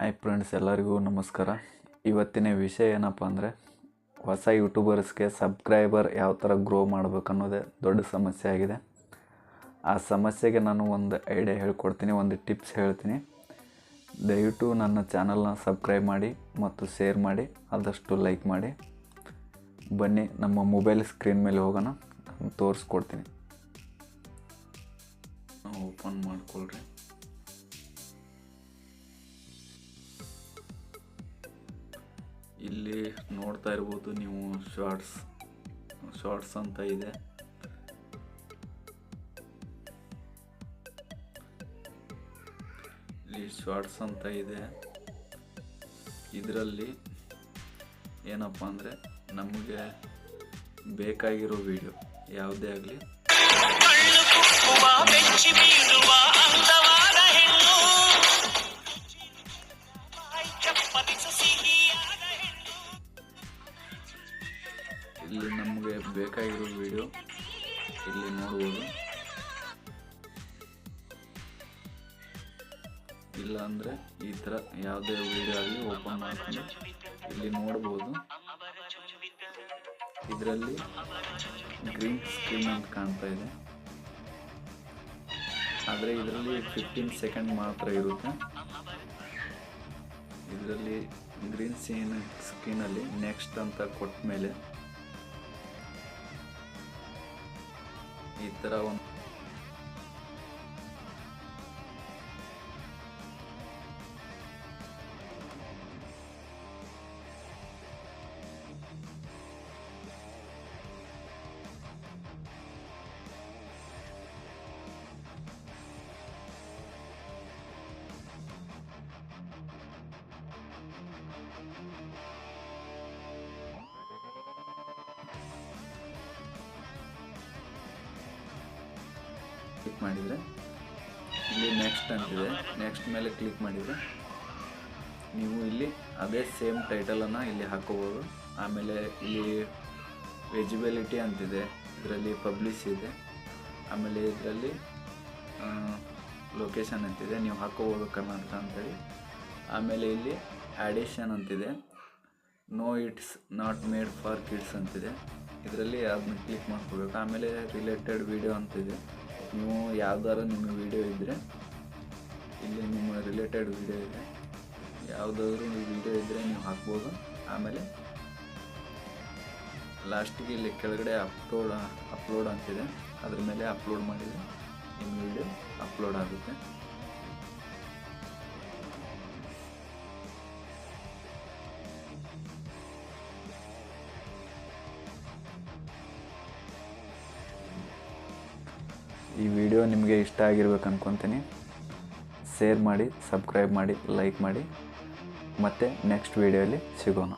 Hi friends ಎಲ್ಲರಿಗೂ ನಮಸ್ಕಾರ. ಇವತ್ತಿನ ವಿಷಯ ಏನಪ್ಪ ಅಂದರೆ, ಹೊಸ ಯೂಟ್ಯೂಬರ್ಸ್ಗೆ ಸಬ್ಸ್ಕ್ರೈಬರ್ ಯಾವ ಥರ ಗ್ರೋ ಮಾಡಬೇಕು ಅನ್ನೋದೇ ದೊಡ್ಡ ಸಮಸ್ಯೆ ಆಗಿದೆ. ಆ ಸಮಸ್ಯೆಗೆ ನಾನು ಒಂದು ಐಡಿಯಾ ಹೇಳ್ಕೊಡ್ತೀನಿ, ಒಂದು ಟಿಪ್ಸ್ ಹೇಳ್ತೀನಿ. ದಯವಿಟ್ಟು ನನ್ನ ಚಾನಲ್ನ ಸಬ್ಸ್ಕ್ರೈಬ್ ಮಾಡಿ ಮತ್ತು ಶೇರ್ ಮಾಡಿ, ಆದಷ್ಟು ಲೈಕ್ ಮಾಡಿ. ಬನ್ನಿ, ನಮ್ಮ ಮೊಬೈಲ್ ಸ್ಕ್ರೀನ್ ಮೇಲೆ ಹೋಗೋಣ ತೋರಿಸ್ಕೊಡ್ತೀನಿ. ಓಪನ್ ಮಾಡ್ಕೊಳ್ರಿ. ಇಲ್ಲಿ ನೋಡ್ತಾ ಇರ್ಬೋದು ನೀವು ಶಾರ್ಟ್ಸ್ ಶಾರ್ಟ್ಸ್ ಅಂತ ಇದೆ. ಇಲ್ಲಿ ಶಾರ್ಟ್ಸ್ ಅಂತ ಇದೆ. ಇದರಲ್ಲಿ ಏನಪ್ಪ ಅಂದರೆ ನಮಗೆ ಬೇಕಾಗಿರೋ ವಿಡಿಯೋ ಯಾವುದೇ ಆಗಲಿ. ಬೇಕಾಗಿರೋ ವಿಡಿಯೋ ಇಲ್ಲಿ ನೋಡ್ಬೋದು. ಇಲ್ಲ ಅಂದ್ರೆ ಈ ತರ ಯಾವುದೇ ವಿಡಿಯೋ ಆಗಲಿ ಓಪನ್ ಮಾಡ್ಕೊಂಡು ಇಲ್ಲಿ ನೋಡ್ಬೋದು. ಇದರಲ್ಲಿ ಗ್ರೀನ್ ಸ್ಕ್ರೀನ್ ಅಂತ ಕಾಣ್ತಾ ಇದೆ. ಆದರೆ ಇದರಲ್ಲಿ ಫಿಫ್ಟೀನ್ ಸೆಕೆಂಡ್ ಮಾತ್ರ ಇರುತ್ತೆ. ಇದರಲ್ಲಿ ಗ್ರೀನ್ ಸೀನ್ ಸ್ಕ್ರೀನಲ್ಲಿ ನೆಕ್ಸ್ಟ್ ಅಂತ ಕೊಟ್ಟ ಮೇಲೆ ಈ ಥರ ಒಂದು ಕ್ಲಿಕ್ ಮಾಡಿದರೆ. ಇಲ್ಲಿ ನೆಕ್ಸ್ಟ್ ಅಂತಿದೆ. ನೆಕ್ಸ್ಟ್ ಮೇಲೆ ಕ್ಲಿಕ್ ಮಾಡಿದರೆ. ನೀವು ಇಲ್ಲಿ ಅದೇ ಸೇಮ್ ಟೈಟಲನ್ನು ಇಲ್ಲಿ ಹಾಕೋಬೋದು. ಆಮೇಲೆ ಇಲ್ಲಿ ವೆಜಿಬಿಲಿಟಿ ಅಂತಿದೆ. ಇದರಲ್ಲಿ ಪಬ್ಲಿಷ್ ಇದೆ. ಆಮೇಲೆ ಇದರಲ್ಲಿ ಲೊಕೇಶನ್ ಅಂತಿದೆ. ನೀವು ಹಾಕೋಬೋದು ಕರ್ನಾಟಕ ಅಂತೇಳಿ. ಆಮೇಲೆ ಇಲ್ಲಿ ಆಡಿಷನ್ ಅಂತಿದೆ. No it's not made for kids ಅಂತಿದೆ. ಇದರಲ್ಲಿ ಅದನ್ನ ಕ್ಲಿಕ್ ಮಾಡ್ಕೋಬೇಕು. ಆಮೇಲೆ ರಿಲೇಟೆಡ್ ವಿಡಿಯೋ ಅಂತಿದೆ. ನೀವು ಯಾವ್ದಾದ್ರು ನಿಮ್ಮ ವಿಡಿಯೋ ಇದ್ದರೆ ಇಲ್ಲಿ ನಿಮ್ಮ ರಿಲೇಟೆಡ್ ವಿಡಿಯೋ ಇದೆ. ಯಾವುದಾದ್ರೂ ವಿಡಿಯೋ ಇದ್ದರೆ ನೀವು ಹಾಕ್ಬೋದು. ಆಮೇಲೆ ಲಾಸ್ಟಿಗೆ ಇಲ್ಲಿ ಕೆಳಗಡೆ ಅಪ್ಲೋಡ್ ಅಪ್ಲೋಡ್ ಅಂತಿದೆ. ಅದ್ರ ಮೇಲೆ ಅಪ್ಲೋಡ್ ಮಾಡಿದರೆ ನಿಮ್ಮ ವಿಡಿಯೋ ಅಪ್ಲೋಡ್ ಆಗುತ್ತೆ. ಈ ವಿಡಿಯೋ ನಿಮಗೆ ಇಷ್ಟ ಆಗಿರ್ಬೇಕು ಅನ್ಕೊತೀನಿ. ಶೇರ್ ಮಾಡಿ, ಸಬ್ಸ್ಕ್ರೈಬ್ ಮಾಡಿ, ಲೈಕ್ ಮಾಡಿ. ಮತ್ತು ನೆಕ್ಸ್ಟ್ ವೀಡಿಯೋಲಿ ಸಿಗೋಣ.